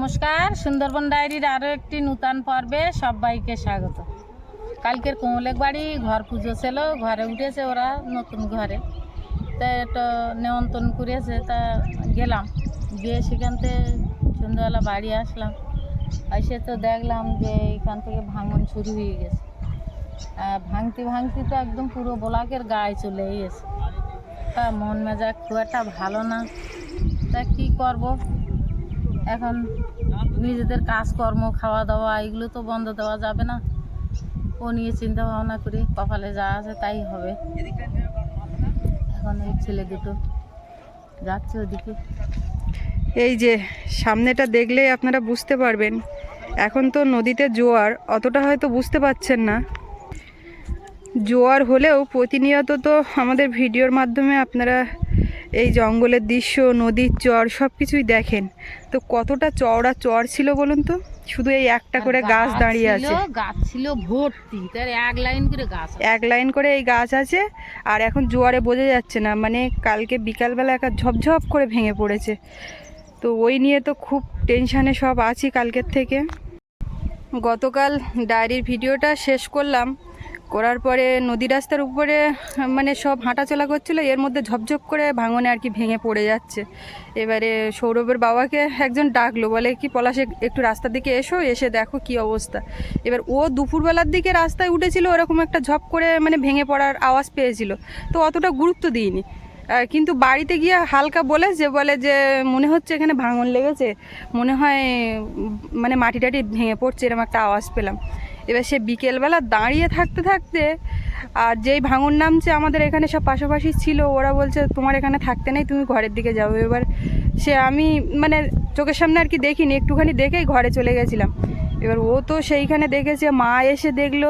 নমস্কার। সুন্দরবন ডায়েরির আরও একটি নূতন পর্বে সবাইকে স্বাগত। কালকের কোমলেক বাড়ি, ঘর পুজো ছিল, ঘরে উঠেছে ওরা নতুন ঘরে। তা এটা নেমন্তন্ন করেছে, তা গেলাম। গিয়ে সেখান থেকে সন্ধ্যাবেলা বাড়ি আসলাম। এসে তো দেখলাম যে এখান থেকে ভাঙন শুরু হয়ে গেছে। ভাঙতে ভাঙতে তো একদম পুরো ব্লকের গায়ে চলে গেছে। তা মন মেজাজ খুব একটা ভালো না। তা কী করব? এখন নিজেদের কাজকর্ম খাওয়া দাওয়া এগুলো তো বন্ধ দেওয়া যাবে না। ও নিয়ে চিন্তা ভাবনা করি, কপালে যা আছে তাই হবে। এখন এই ছেলে দুটো যাচ্ছে ওদিকে। এই যে, সামনেটা দেখলেই আপনারা বুঝতে পারবেন, এখন তো নদীতে জোয়ার, অতটা হয়তো বুঝতে পারছেন না। জোয়ার হলেও প্রতিনিয়ত তো আমাদের ভিডিওর মাধ্যমে আপনারা এই জঙ্গলের দৃশ্য নদীর চর সব কিছুই দেখেন। তো কতটা চওড়া চর ছিল বলুন তো? শুধু এই একটা করে গাছ দাঁড়িয়ে আছে। গাছ ছিল ভর্তি তার এক লাইন করে গাছ এক লাইন করে এই গাছ আছে আর এখন জোয়ারে বোঝা যাচ্ছে না মানে কালকে বিকালবেলা একা ঝপঝপ করে ভেঙে পড়েছে। তো ওই নিয়ে তো খুব টেনশানে সব আছি কালকের থেকে। গতকাল ডায়েরির ভিডিওটা শেষ করলাম। করার পরে নদী রাস্তার উপরে মানে সব হাঁটাচলা করছিল, এর মধ্যে ঝপঝপ করে ভাঙনে আর কি ভেঙে পড়ে যাচ্ছে। এবারে সৌরভের বাবাকে একজন ডাকলো, বলে কি, পলাশে একটু রাস্তার দিকে এসো, এসে দেখো কি অবস্থা। এবার ও দুপুরবেলার দিকে রাস্তায় উঠেছিল, ওরকম একটা ঝপ করে মানে ভেঙে পড়ার আওয়াজ পেয়েছিল। তো অতটা গুরুত্ব দিইনি। কিন্তু বাড়িতে গিয়ে হালকা বলে যে বলে যে, মনে হচ্ছে এখানে ভাঙন লেগেছে, মনে হয় মানে মাটি টাটি ভেঙে পড়ছে, এরকম একটা আওয়াজ পেলাম। এবার সে বিকেলবেলা দাঁড়িয়ে থাকতে থাকতে, আর যেই ভাঙন নামছে আমাদের এখানে সব পাশাপাশি ছিল, ওরা বলছে, তোমার এখানে থাকতে নেই, তুমি ঘরের দিকে যাও। এবার সে আমি মানে চোখের সামনে আর কি দেখিনি, একটুখানি দেখেই ঘরে চলে গেছিলাম। এবার ও তো সেইখানে দেখেছে, মা এসে দেখল।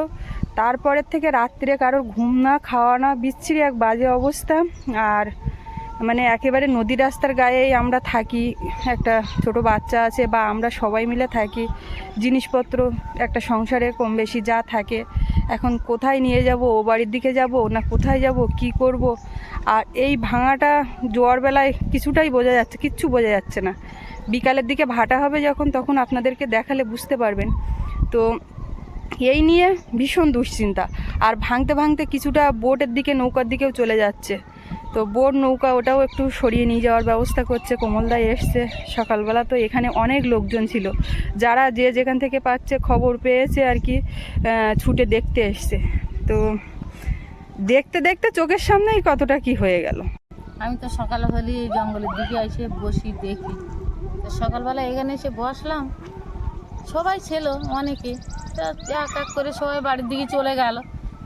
তারপরের থেকে রাত্রে কারোর ঘুম না, খাওয়া না, বিচ্ছিরি এক বাজে অবস্থা। আর মানে একেবারে নদী রাস্তার গায়েই আমরা থাকি। একটা ছোট বাচ্চা আছে বা আমরা সবাই মিলে থাকি। জিনিসপত্র, একটা সংসারে কম বেশি যা থাকে। এখন কোথায় নিয়ে যাব? ও বাড়ির দিকে যাব না কোথায় যাব? কি করব? আর এই ভাঙাটা জোয়ার বেলায় কিছুটাই বোঝা যাচ্ছে, কিচ্ছু বোঝা যাচ্ছে না। বিকালের দিকে ভাটা হবে যখন, তখন আপনাদেরকে দেখালে বুঝতে পারবেন। তো এই নিয়ে ভীষণ দুশ্চিন্তা। আর ভাঙতে ভাঙতে কিছুটা বোটের দিকে, নৌকার দিকেও চলে যাচ্ছে। তো বোট নৌকা ওটাও একটু সরিয়ে নিয়ে যাওয়ার ব্যবস্থা করছে। কোমলদাই এসছে। সকালবেলা তো এখানে অনেক লোকজন ছিল। যারা যে যেখান থেকে পাচ্ছে খবর পেয়েছে আর কি ছুটে দেখতে এসছে। তো দেখতে দেখতে চোখের সামনেই কতটা কি হয়ে গেল। আমি তো সকাল হলে জঙ্গলের দিকে এসে বসি, দেখি। তো সকালবেলা এখানে এসে বসলাম। সবাই ছিল অনেকে। এক এক করে সবাই বাড়ির দিকে চলে গেল।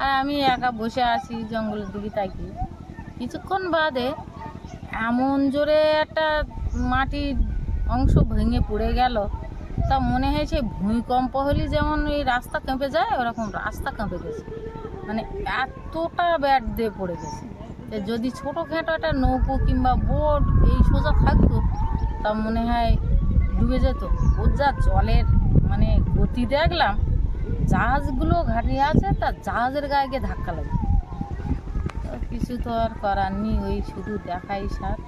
আর আমি একা বসে আছি জঙ্গলের দিকে তাকিয়ে। কিছুক্ষণ বাদে এমন জোরে একটা মাটির অংশ ভেঙে পড়ে গেল। তা মনে হয় সেই ভূমিকম্প হলে যেমন এই রাস্তা কেঁপে যায়, ওরকম রাস্তা কেঁপে গেছে। মানে এতটা ব্যাট দিয়ে পড়ে গেছে যদি ছোটোখাটো একটা নৌকো কিংবা বোট এই সোজা থাকতো, তা মনে হয় ডুবে যেত। ওর যা জলের মানে গতি দেখলাম, জাহাজগুলো ঘাটে আছে, তা জাহাজের গায়ে গিয়ে ধাক্কা লাগে। কিছু তো আর করার নেই ওই শুধু দেখাই সার।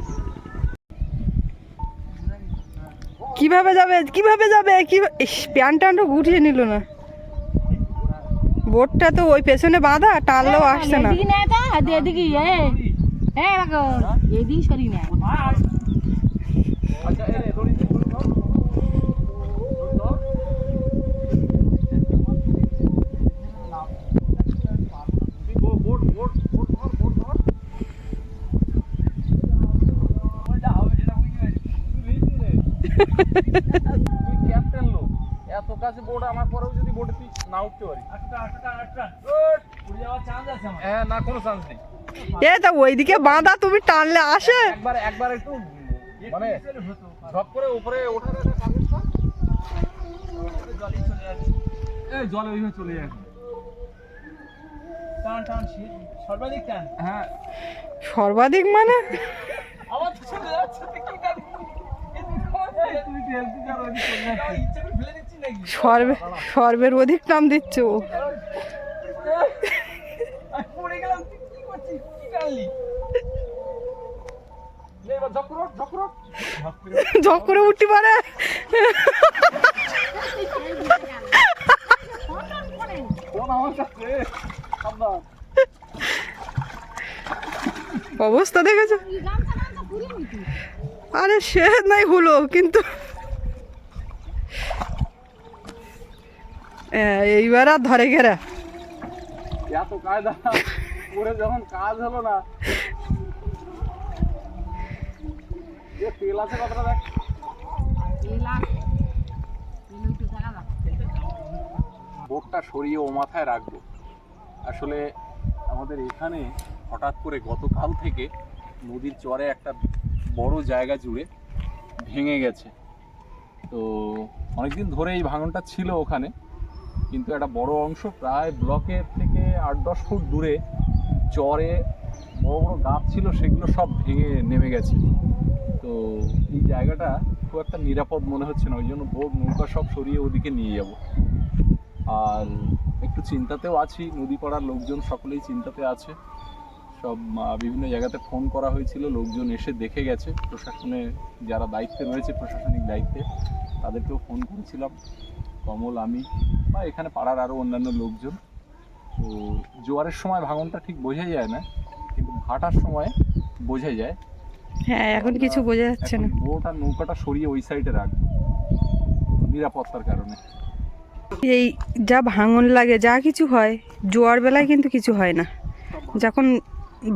কীভাবে যাবে কীভাবে যাবে? কি প্যান্ট ট্যান্টও গুটিয়ে নিল না। বোটটা তো ওই পেছনে বাঁধা টানলেও আসছে না। এদিকে নেয় তা এদিকে এ এ ক্যাপ্টেন লোক। এত কাছে বোর্ড আমার পরেও যদি বোর্ডে তুই না উঠতে পারি। হ্যাঁ না কোনো চান্স নেই। এ তা ওইদিকে বাঁধা তুমি টানলে আসে। একবার একবার একটু মানে ঝপ করে উপরে কাগজটা এই জলে ওইভাবে চলে যায়। টান টান সর্বাধিক টান। হ্যাঁ। সর্বাধিক মানে? সর্বের অধিক নাম দিচ্ছ ও। উঠতে পারে। অবস্থা দেখেছ? আরে সে নাই হলো কিন্তু এইবার আর ধরে ঘেরা। এত কায়দা করে যখন কাজ হলো না। যে তেল আছে দেখ। বোটটা সরিয়ে ও মাথায় রাখব। আসলে আমাদের এখানে হঠাৎ করে গতকাল থেকে নদীর চরে একটা বড় জায়গা জুড়ে ভেঙে গেছে। তো অনেকদিন ধরে এই ভাঙনটা ছিল ওখানে। কিন্তু একটা বড় অংশ প্রায় ব্লকের থেকে আট, দশ ফুট দূরে চরে বড় বড় গাছ ছিল, সেগুলো সব ভেঙে নেমে গেছে। তো এই জায়গাটা খুব একটা নিরাপদ মনে হচ্ছে না, ওই জন্য বোট নৌকা সব সরিয়ে ওদিকে নিয়ে যাব। আর একটু চিন্তাতেও আছি, নদী পাড়ার লোকজন সকলেই চিন্তাতে আছে। সব বিভিন্ন জায়গাতে ফোন করা হয়েছিল, লোকজন এসে দেখে গেছে। প্রশাসনে যারা দায়িত্বে রয়েছে, প্রশাসনিক দায়িত্বে, তাদেরকেও ফোন করেছিলাম। কমল আমি বা এখানে পাড়ার আরও অন্যান্য লোকজন। তো জোয়ারের সময় ভাঙনটা ঠিক বোঝা যায় না কিন্তু ভাটার সময় বোঝা যায়। হ্যাঁ এখন কিছু বোঝা যাচ্ছে না। বোট আর নৌকাটা সরিয়ে ওই সাইডে রাখব নিরাপত্তার কারণে। এই যা ভাঙন লাগে যা কিছু হয় জোয়ার বেলায় কিন্তু কিছু হয় না। যখন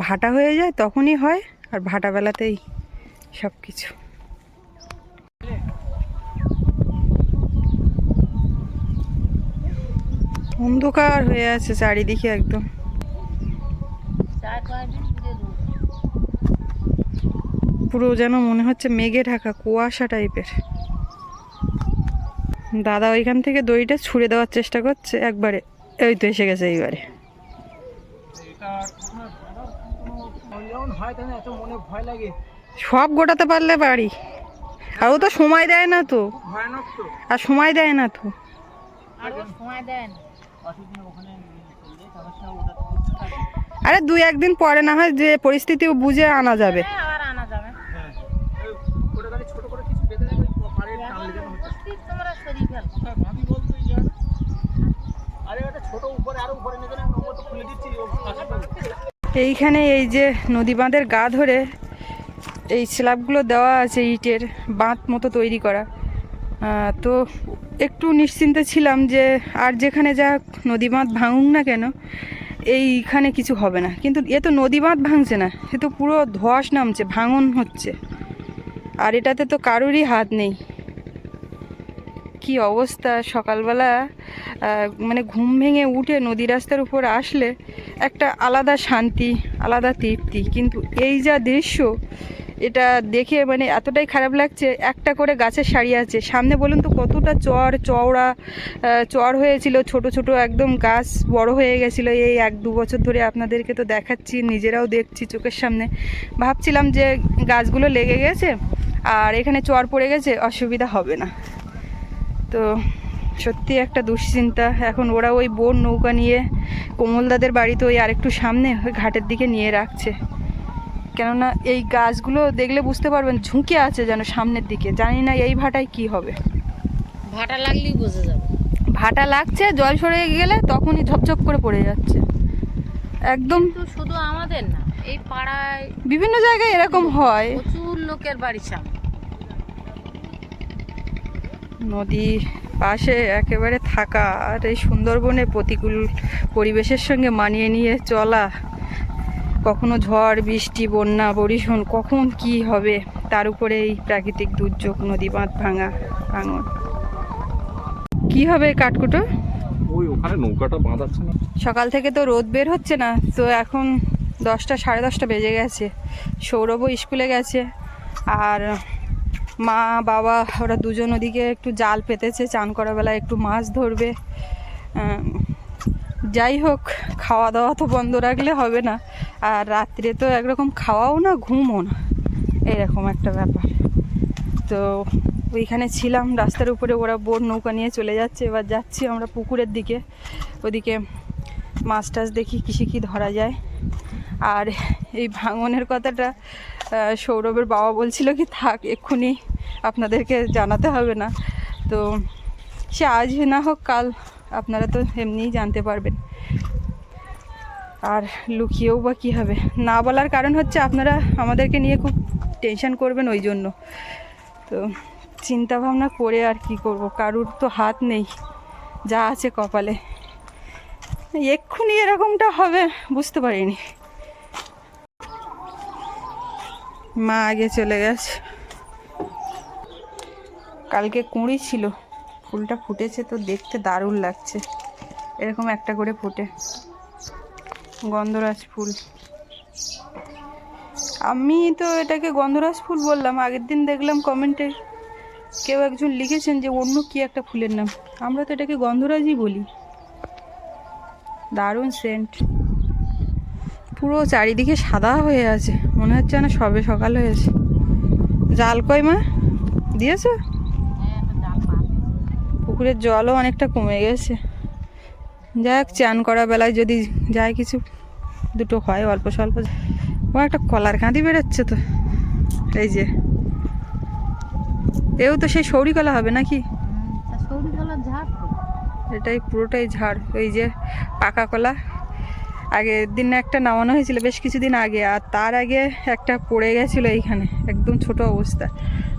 ভাটা হয়ে যায় তখনই হয় আর ভাটা বেলাতেই সব কিছু অন্ধকার হয়ে আছে চারিদিকে একদম। পুরো যেন মনে হচ্ছে মেঘে ঢাকা কুয়াশা টাইপের। দাদা ওইখান থেকে দইটা ছুঁড়ে দেওয়ার চেষ্টা করছে একবারে এই তো এসে গেছে এইবারে। যেমন তাই এত ভয় লাগে সব গোটাতে পারলে বাড়ি আর ও তো সময় দেয় না তো। আর সময় দেয় না তো। আর সময় দেয় না। আরে দুই একদিন পরে না হয় যে পরিস্থিতি বুঝে আনা যাবে হ্যাঁ, আনা যাবে। এইখানে এই যে নদী বাঁধের গা ধরে এই স্ল্যাবগুলো দেওয়া আছে ইটের বাঁধ মতো তৈরি করা তো একটু নিশ্চিন্তে ছিলাম যে আর যেখানে যা নদী বাঁধ ভাঙুক না কেন, এইখানে কিছু হবে না। কিন্তু এ তো নদী বাঁধ ভাঙছে না, এ তো পুরো ধস নামছে, ভাঙন হচ্ছে। আর এটাতে তো কারোরই হাত নেই। কি অবস্থা? সকালবেলা মানে ঘুম ভেঙে উঠে নদী রাস্তার উপর আসলে একটা আলাদা শান্তি, আলাদা তৃপ্তি। কিন্তু এই যা দৃশ্য, এটা দেখে মানে এতটাই খারাপ লাগছে, একটা করে গাছের সারি আছে। সামনে বলুন তো কতটা চর, চওড়া চর হয়েছিল, ছোট ছোট একদম গাছ বড় হয়ে গেছিল। এই এক, দু বছর ধরে আপনাদেরকে তো দেখাচ্ছি, নিজেরাও দেখছি চোখের সামনে। ভাবছিলাম যে গাছগুলো লেগে গেছে, আর এখানে চর পড়ে গেছে, অসুবিধা হবে না। তো সত্যি একটা দুশ্চিন্তা। এখন ওরা ওই বোন নৌকা নিয়ে কোমলদাদের বাড়িতে ওই আরেকটু সামনে ওই ঘাটের দিকে নিয়ে রাখছে। কেননা এই গাছগুলো দেখলে বুঝতে পারবেন ঝুঁকে আছে যেন সামনের দিকে। জানি না এই ভাটায় কি হবে। ভাটা লাগলেই বোঝা যাবে। ভাটা লাগছে জল সরে গেলে তখনই ঝপঝপ করে পড়ে যাচ্ছে। একদম শুধু আমাদের না এই পাড়ায় বিভিন্ন জায়গায় এরকম হয়। প্রচুর লোকের বাড়ির সামনে। নদী পাশে একেবারে থাকা আর এই সুন্দরবনে প্রতিকূল পরিবেশের সঙ্গে মানিয়ে নিয়ে চলা কখনো ঝড় বৃষ্টি বন্যা বরিশন কখন কি হবে? তার উপরে এই প্রাকৃতিক দুর্যোগ নদী বাঁধ ভাঙা ভাঙন। কি হবে কাঠকুটো? ওই ওখানে নৌকাটা বাঁধাচ্ছে না? সকাল থেকে তো রোদ বের হচ্ছে না তো এখন দশটা সাড়ে দশটা বেজে গেছে। সৌরভও স্কুলে গেছে আর মা, বাবা, ওরা দুজন ওদিকে একটু জাল পেতেছে, চান করার বেলা একটু মাছ ধরবে। যাই হোক খাওয়া দাওয়া তো বন্ধ রাখলে হবে না। আর রাত্রে তো একরকম খাওয়াও না, ঘুমও না। এরকম একটা ব্যাপার। তো ওইখানে ছিলাম, রাস্তার উপরে ওরা বোট নৌকা নিয়ে চলে যাচ্ছে। এবার যাচ্ছি আমরা পুকুরের দিকে। ওদিকে মাছ টাছ দেখি কিসে কী ধরা যায়। আর এই ভাঙনের কথাটা সৌরভের বাবা বলছিল কি, থাক, এক্ষুনি আপনাদেরকে জানাতে হবে না। তো সে আজ না হোক, কাল আপনারা তো এমনিই জানতে পারবেন। আর লুকিয়েও বা কী হবে? না বলার কারণ হচ্ছে আপনারা আমাদেরকে নিয়ে খুব টেনশন করবেন ওই জন্য। তো চিন্তা ভাবনা করে আর কি করব? কারুর তো হাত নেই, যা আছে কপালে। এক্ষুনি এরকমটা হবে, বুঝতে পারিনি। মা আগে চলে গেছে। কালকে কুঁড়ি ছিল, ফুলটা ফুটেছে তো দেখতে দারুণ লাগছে। এরকম একটা করে ফোটে, গন্ধরাজ ফুল। আমি তো এটাকে গন্ধরাজ ফুল বললাম, আগের দিন দেখলাম কমেন্টে কেউ একজন লিখেছেন যে অন্য কি একটা ফুলের নাম। আমরা তো এটাকে গন্ধরাজই বলি। দারুণ সেন্ট পুরো চারিদিকে সাদা হয়ে আছে। মনে হচ্ছে না সবে সকাল হয়েছে জাল কই মা? দিয়েছ? পুকুরের জলও অনেকটা কমে গেছে। যাক চান করা বেলায় যদি যায় কিছু, দুটো হয় অল্প স্বল্প। ও, একটা কলার কাঁদি বেরোচ্ছে তো। এই যে। এও তো সেই সৌরিকলা হবে নাকি? তা সৌরি কলার ঝাড় এটাই পুরোটাই ঝাড় ওই যে পাকা কলা। আগের দিন একটা নামানো হয়েছিল বেশ কিছুদিন আগে আর তার আগে একটা পড়ে গেছিল এইখানে একদম ছোট অবস্থা।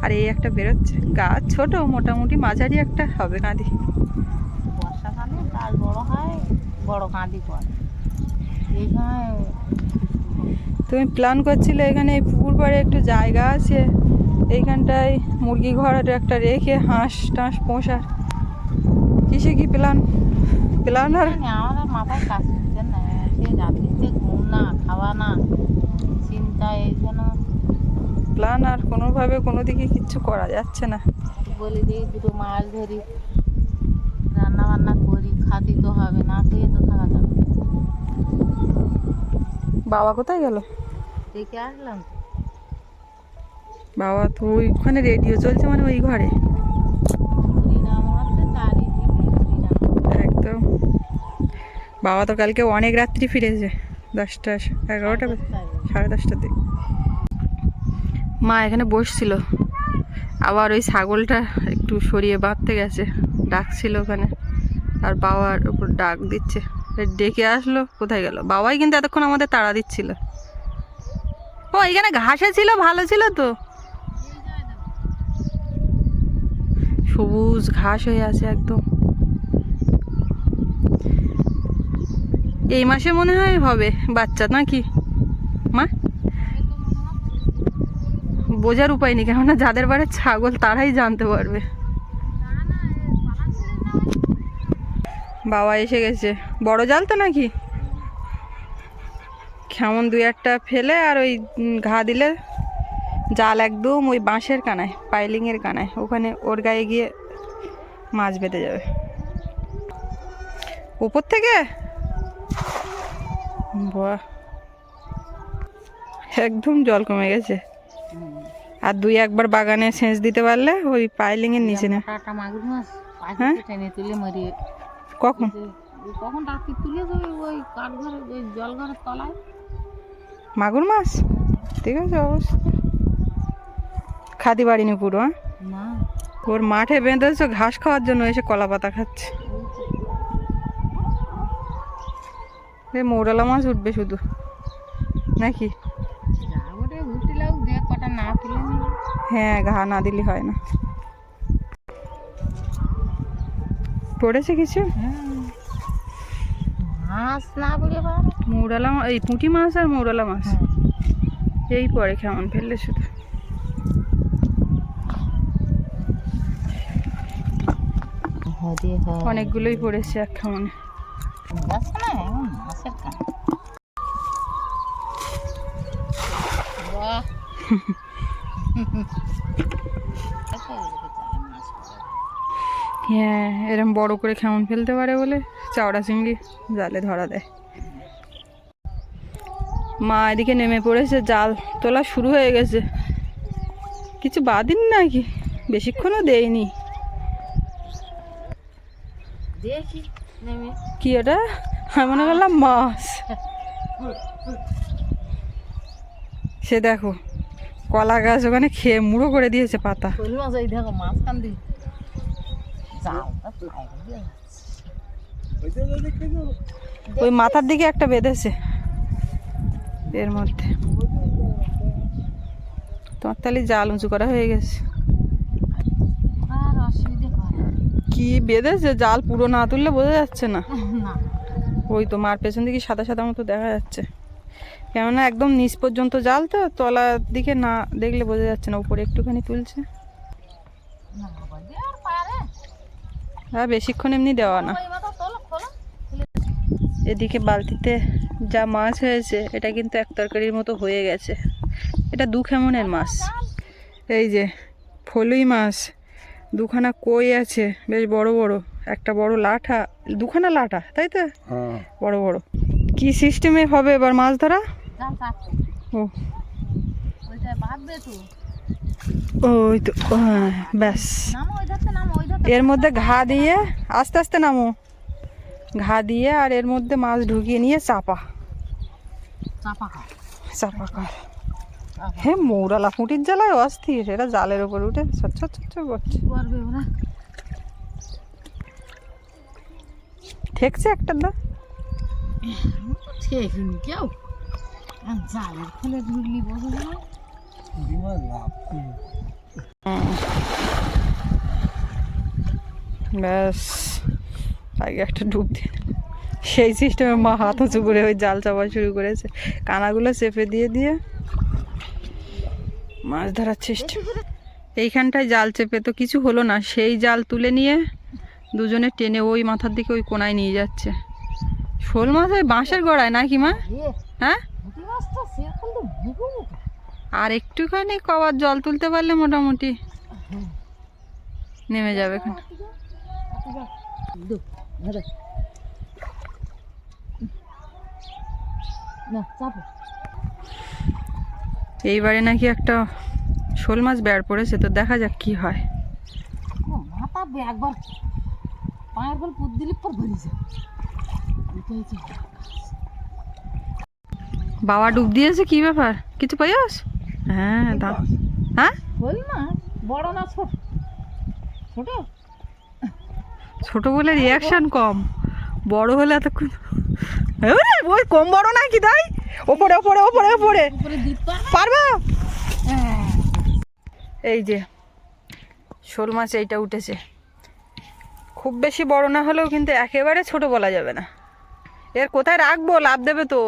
আর এই একটা বেরোচ্ছে গাছ ছোট মোটামুটি মাঝারি একটা হবে কাঁদি বর্ষাকালে গাছ বড় হয় বড় কাঁদি এই সময় তুমি প্ল্যান করছিলে এখানে এই পুকুর পাড়ে একটু জায়গা আছে এইখানটায় মুরগি ঘর একটা রেখে হাঁস টাঁস পোষার। কিসে কি প্ল্যান প্ল্যান আর আমার মাথায় কাজ করছে না সে রাত্রিতে ঘুম না খাওয়া না চিন্তা এই জন্য প্ল্যান আর কোনোভাবে কোনো দিকে কিচ্ছু করা যাচ্ছে না। বলি দিই দুটো মাছ ধরি রান্না বান্না করি খাতি তো হবে না খেয়ে তো থাকা যাবে বাবা কোথায় গেল? দেখে আসলাম বাবা তো ওইখানে রেডিও চলছে মানে ওই ঘরে। বাবা তো কালকে অনেক রাত্রি ফিরেছে, দশটা, এগারোটা সাড়ে দশটার দিকে। মা এখানে বসছিল, আবার ওই ছাগলটা একটু সরিয়ে বাঁধতে গেছে, ডাকছিল ওখানে, আর বাবার উপর ডাক দিচ্ছে। ডেকে আসলো, কোথায় গেল? বাবাই কিন্তু এতক্ষণ আমাদের তাড়া দিচ্ছিল। ও, এখানে ঘাসে ছিল, ভালো ছিল তো? সবুজ ঘাস হয়ে আছে একদম। এই মাসে মনে হয় হবে বাচ্চা নাকি? মা? বোঝার উপায় নেই, কেননা যাদের বাড়ির ছাগল তারাই জানতে পারবে। বাবা এসে গেছে। বড় জাল তো নাকি? কেমন দুই একটা ফেলে আর ওই ঘা দিলে জাল একদম ওই বাঁশের কানায়, পাইলিংয়ের কানায়। ওখানে ওর গায়ে গিয়ে মাছ বেঁধে যাবে। উপর থেকে? বাহ। একদম জল কমে গেছে। আর দুই একবার বাগানে সেচ দিতে পারলে ওই পাইলিংয়ের নিচে না। মাগুর মাছ হ্যাঁ? কখন? কখন রাত্রি তুলে ওই কাঠঘরে ওই জলঘরের তলায়? মাগুর মাছ? ঠিক আছে অবশ্যই। খাদি বাড়িনি পুরো হ্যাঁ? না। ওর মাঠে বেঁধেছে ঘাস খাওয়ার জন্য এসে কলা পাতা খাচ্ছে। মৌরালা মাছ উঠবে শুধু। নাকি? হ্যাঁ ঘা না দিলে হয় না। পড়েছে কিছু? মাছ না পড়ে মৌরালা এই পুঁটি মাছ আর মৌরালা মাছ। এই পরে কেমন ফেললে শুধু। অনেকগুলোই পড়েছে এক কেমন হ্যাঁ এরম বড় করে খেমন ফেলতে পারে বলে চাওড়া চিংড়ি জালে ধরা দেয় মা এদিকে নেমে পড়েছে জাল তোলা শুরু হয়ে গেছে কিছু বাদিন নাকি বেশিক্ষণও দেয়নি দেখি কি ওটা আমি মনে করলাম মাছ। সে দেখো কলা গাছ ওখানে খেয়ে মুড়ো করে দিয়েছে পাতা। দেখো মাছ ওই মাথার দিকে একটা বেঁধেছে এর মধ্যে। তোমার তাহলে জাল উঁচু করা হয়ে গেছে আর অসুবিধে করে কি বেঁধেছে? জাল পুরো না তুললে বোঝা যাচ্ছে না। ওই তো মার পেছন দিকে সাদা সাদা মতো দেখা যাচ্ছে। কেননা একদম নিচ পর্যন্ত জাল তো তলার দিকে না দেখলে বোঝা যাচ্ছে না উপরে একটুখানি তুলছে। আর বেশিক্ষণ এমনি দেওয়া না। এদিকে বালতিতে যা মাছ হয়েছে এটা কিন্তু এক তরকারির মতো হয়ে গেছে। এটা দু খেমনের মাছ। এই যে ফলুই মাছ। দুখানা কই আছে বেশ বড় বড়। একটা বড় লাঠা দুখানা লাঠা তাই তো? হ্যাঁ। বড় বড়। কি সিস্টেমে হবে এবার মাছ ধরা? ও। ওই তো হ্যাঁ, ব্যাস। এর মধ্যে ঘা দিয়ে আস্তে আস্তে নামো। ঘা দিয়ে আর এর মধ্যে মাছ ঢুকিয়ে নিয়ে চাপা। চাপা চাপা কর হ্যাঁ মৌরালা ফুটির জ্বালায় অস্থির। এটা জালের উপর উঠে ছচ্ছ ছচ্ছ করছে। ঠেকছে একটা দা? ঠিকই কেউ? জালের ঢুকলি ব্যাস আগে একটা ডুব দিয়ে। সেই সিস্টেমে মা হাত উঁচু করে ওই জাল চাপা শুরু করেছে। কানাগুলো চেপে দিয়ে দিয়ে মাছ ধরার চেষ্টা এইখানটায় জাল চেপে তো কিছু হলো না, সেই জাল তুলে নিয়ে দুজনে টেনে ওই মাথার দিকে ওই কোনায় নিয়ে যাচ্ছে। শোল মাছ ওই বাঁশের গড়ায় নাকি মা? হ্যাঁ? আর একটুখানি কবার জল তুলতে পারলে মোটামুটি নেমে যাবে এখানে। না, চাপো। এইবারে নাকি একটা শোল মাছ বেড় পড়েছে তো দেখা যাক কি হয়। মাথা একবার। পায়ের বল পুত দিলে পর ভরি যায় এটা হচ্ছে বাবা ডুব দিয়েছে কি ব্যাপার? কিছু পাইস হ্যাঁ দা হ্যাঁ? হল না বড় না ছোট? ছোট? ছোট বলে রিয়াকশন কম। বড় হলে এতক্ষণ ওই কম বড় না কি তাই? ওপরে ওপরে ওপরে ওপরে। পারবে? হ্যাঁ। এই যে শোল মাছ এইটা উঠেছে। খুব বেশি বড় না হলেও কিন্তু একেবারে ছোট বলা যাবে না। এর কোথায় রাখব? লাভ দেবে তো।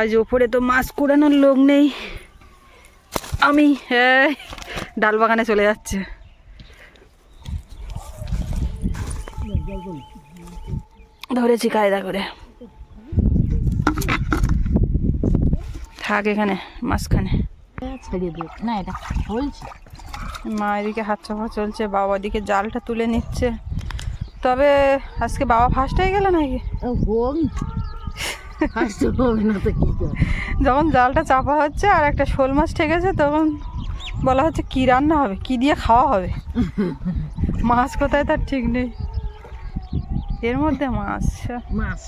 আজ ওপরে তো মাছ কুড়ানোর লোক নেই। আমি হ্যাঁ ডাল বাগানে চলে যাচ্ছে। ধরেছি কায়দা করে। থাক এখানে মাঝখানে। না এটা মা এদিকে হাত চাপা চলছে বাবা দিকে জালটা তুলে নিচ্ছে। তবে আজকে বাবা ফার্স্ট হয়ে গেল নাকি? যখন জালটা চাপা হচ্ছে আর একটা শোল মাছ ঠেকেছে তখন বলা হচ্ছে কি রান্না হবে কি দিয়ে খাওয়া হবে? মাছ কোথায় তার ঠিক নেই। এর মধ্যে মাছ। মাছ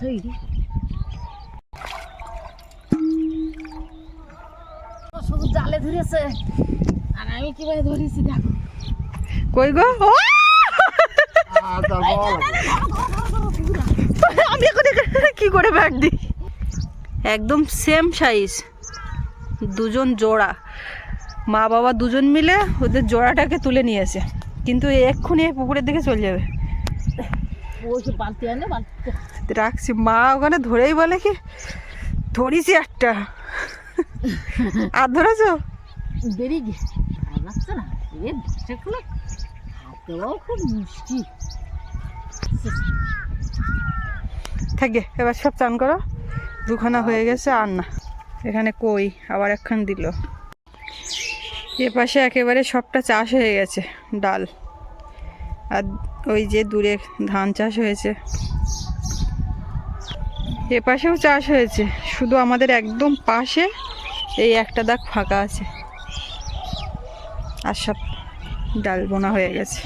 জালে ধরেছে। আর আমি কীভাবে ধরেছি দেখো। কই গো? ও! আমি এখন কি করে ব্যাগ দিই? একদম সেম সাইজ দুজন জোড়া। মা বাবা দুজন মিলে ওদের জোড়াটাকে তুলে নিয়েছে। কিন্তু এক্ষুনি এই পুকুরের দিকে চলে যাবে। রাখছি। মা ওখানে ধরেই বলে কি ধরিছি একটা। আর ধরেছো? বেরিয়ে গেছে খারাপ লাগছে না? এ হাত দেওয়াও খুব মুশকিল থাকে এবার সব চান করো। দুখানা হয়ে গেছে আর না। এখানে কই? আবার একখান দিল। এ পাশে একেবারে সবটা চাষ হয়ে গেছে ডাল। আর ওই যে দূরে ধান চাষ হয়েছে। এ পাশেও চাষ হয়েছে শুধু আমাদের একদম পাশে এই একটা দাগ ফাঁকা আছে। আর সব ডাল বোনা হয়ে গেছে।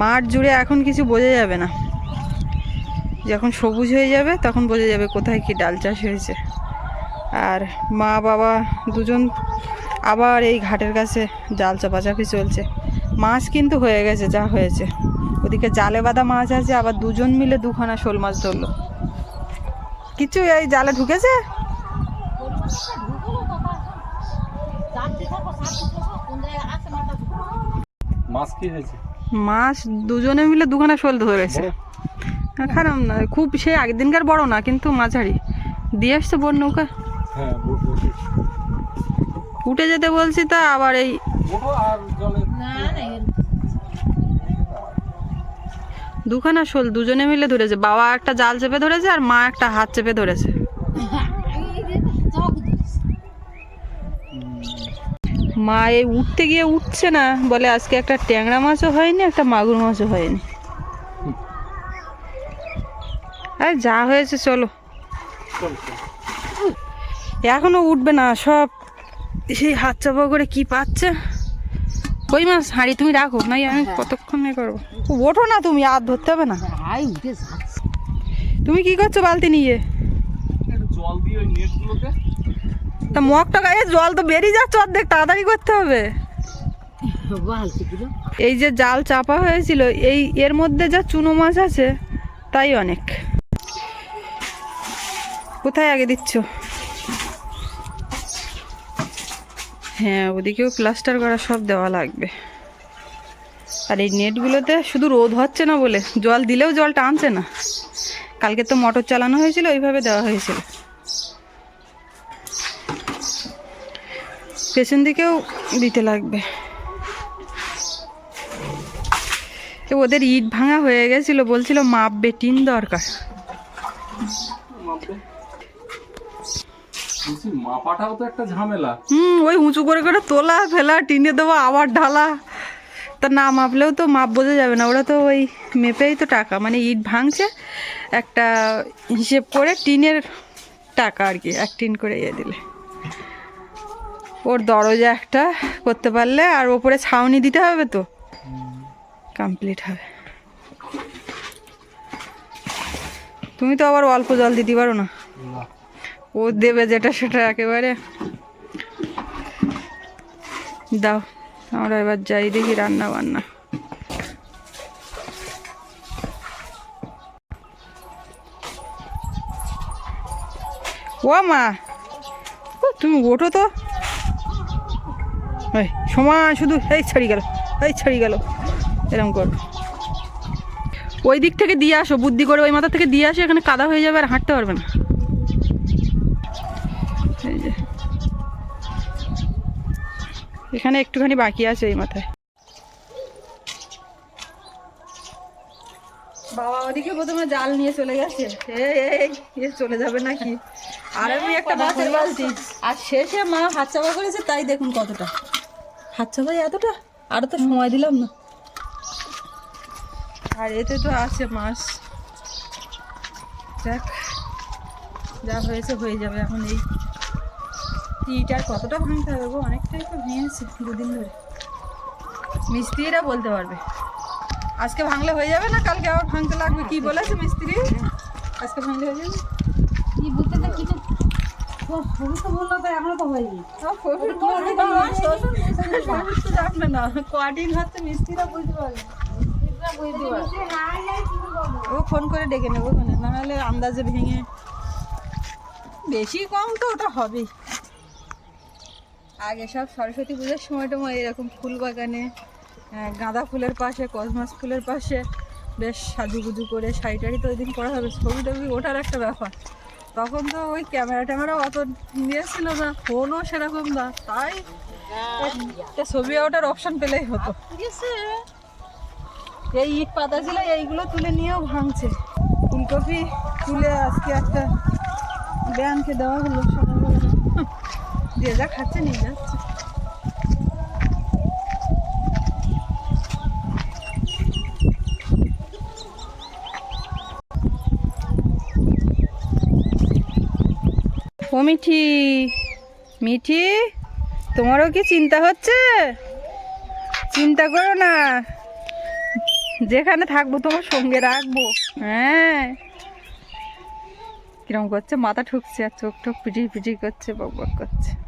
মাঠ জুড়ে এখন কিছু বোঝা যাবে না। যখন সবুজ হয়ে যাবে, তখন বোঝা যাবে কোথায় কি ডাল চাষ হয়েছে। আর মা, বাবা দুজন আবার এই ঘাটের কাছে জাল চাপাচাপি চলছে। মাছ কিন্তু হয়ে গেছে, যা হয়েছে। ওদিকে জালে বাঁধা মাছ আছে, আবার দুজন মিলে দুখানা শোল মাছ ধরলো। কিছু এই জালে ঢুকেছে? মাছ কি হয়েছে? মাছ দুজনে মিলে দুখানা শোল ধরেছে। হ্যাঁ, খারাপ না। খুব সে আগের দিনকার বড় না কিন্তু মাঝারি। দিয়ে আসছে বোন নৌকা। হ্যাঁ বড়। উঠে যেতে বলছি তা আবার এই বড় আর জলে না না এর দুখানা শোল দুজনে মিলে ধরেছে। বাবা একটা জাল চেপে ধরেছে আর মা একটা হাত চেপে ধরেছে এই যে চক দিস মা এই উঠতে গিয়ে উঠছে না বলে আজকে একটা ট্যাংরা মাছও হয়নি একটা মাগুর মাছও হয়নি। আর যা হয়েছে চলো। এখনও উঠবে না সব সেই হাত চাপা করে কি পাচ্ছে? কই মাছ হাঁড়ি তুমি রাখো নাই আমি কতক্ষণ এ করব? ওঠো না তুমি আর ধরতে হবে না। তুমি কি করছ বালতি নিয়ে? জল দিয়ে তা মগটা গায়ে জল তো বেরিয়ে যাচ্ছে অর্ধেক, তাড়াতাড়ি করতে হবে। এই যে জাল চাপা হয়েছিল, এই এর মধ্যে যা চুনো মাছ আছে, তাই অনেক। কোথায় আগে দিচ্ছ? হ্যাঁ ওদিকেও প্লাস্টার করা সব দেওয়া লাগবে। আর এই নেটগুলোতে শুধু রোদ হচ্ছে না বলে, জল দিলেও জল টানছে না। কালকে তো মোটর চালানো হয়েছিল, ওইভাবে দেওয়া হয়েছিল। পেছন দিকেও দিতে লাগবে। ওদের ইট ভাঙা হয়ে গেছিল বলছিল মাপবে টিন দরকার। মাপাটাও তো একটা ঝামেলা। হুম ওই উঁচু করে করে তোলা ফেলা টিনে দেবো আবার ঢালা। তা না মাপলেও তো মাপ বোঝা যাবে না ওরা তো ওই মেপেই তো টাকা। মানে ইট ভাঙছে একটা হিসেব করে টিনের টাকা আর কি এক টিন করে ইয়ে দিলে। ওর দরজা একটা করতে পারলে আর ওপরে ছাউনি দিতে হবে তো? কমপ্লিট হবে। তুমি তো আবার অল্প জল দিতে পারো না। ও দেবে যেটা সেটা একেবারে। দাও আমরা এবার যাই দেখি রান্না বান্না ও মা ও, তুমি ওঠো তো। এই সমান শুধু এই ছাড়ি গেল এই ছাড়ি গেল। এরকম কর। ওই দিক থেকে দিয়ে আসো বুদ্ধি করে ওই মাথা থেকে দিয়ে আসো এখানে কাদা হয়ে যাবে আর হাঁটতে পারবে না। এই যে। এখানে একটুখানি বাকি আছে এই মাথায়। বাবা ওদিকে প্রথমে জাল নিয়ে চলে গেছে। এ চলে যাবে নাকি? আর আমি একটা মাছের বালতি। আর শেষে মা হাত চাপা করেছে তাই দেখুন কতটা। হাত ভাই এতটা? আরও তো সময় দিলাম না। আর এতে তো আছে মাছ। দেখ যা হয়েছে হয়ে যাবে এখন এই ইট আর কতটা ভাঙতে হবে গো? অনেকটাই তো ভেঙেছে দুদিন ধরে। মিস্ত্রিরা বলতে পারবে। আজকে ভাঙলে হয়ে যাবে না? কালকে আবার ভাঙতে লাগবে? কি বলেছে মিস্ত্রি? আজকে ভাঙলে হয়ে যাবে? কদিন হচ্ছে মিস্ত্রিরা বুঝতে পারবে ও ফোন করে ডেকে নেব ওখানে নাহলে আন্দাজে ভেঙে বেশি কম তো ওটা হবেই আগে সব সরস্বতী পুজোর সময় টময় এরকম ফুল বাগানে আহ, গাঁদা ফুলের পাশে কসমাস ফুলের পাশে বেশ সাজুগুজু করে শাড়ি টাড়ি তো ওই দিন করা হবে। ছবি টবি ওঠার একটা ব্যাপার। তখন তো ওই ক্যামেরা ট্যামেরা অত নিয়েছিল না ফোনও সেরকম না তাই একটা ছবি ওঠার অপশন পেলেই হতো। এই ইট পাতা ছিল এইগুলো তুলে নিয়েও ভাঙছে। ফুলকপি তুলে আজকে একটা ব্যাংকে দেওয়া হলো সকালবেলা। যে যা খাচ্ছে নিয়ে যাচ্ছে। ও মিঠি মিঠি, তোমারও কি চিন্তা হচ্ছে? চিন্তা করো না। যেখানে থাকব তোমার সঙ্গে রাখব। হ্যাঁ। কিরম করছে? মাথা ঠুকছে আর চোখ ঠোক পিটি পিটি করছে বক বক করছে।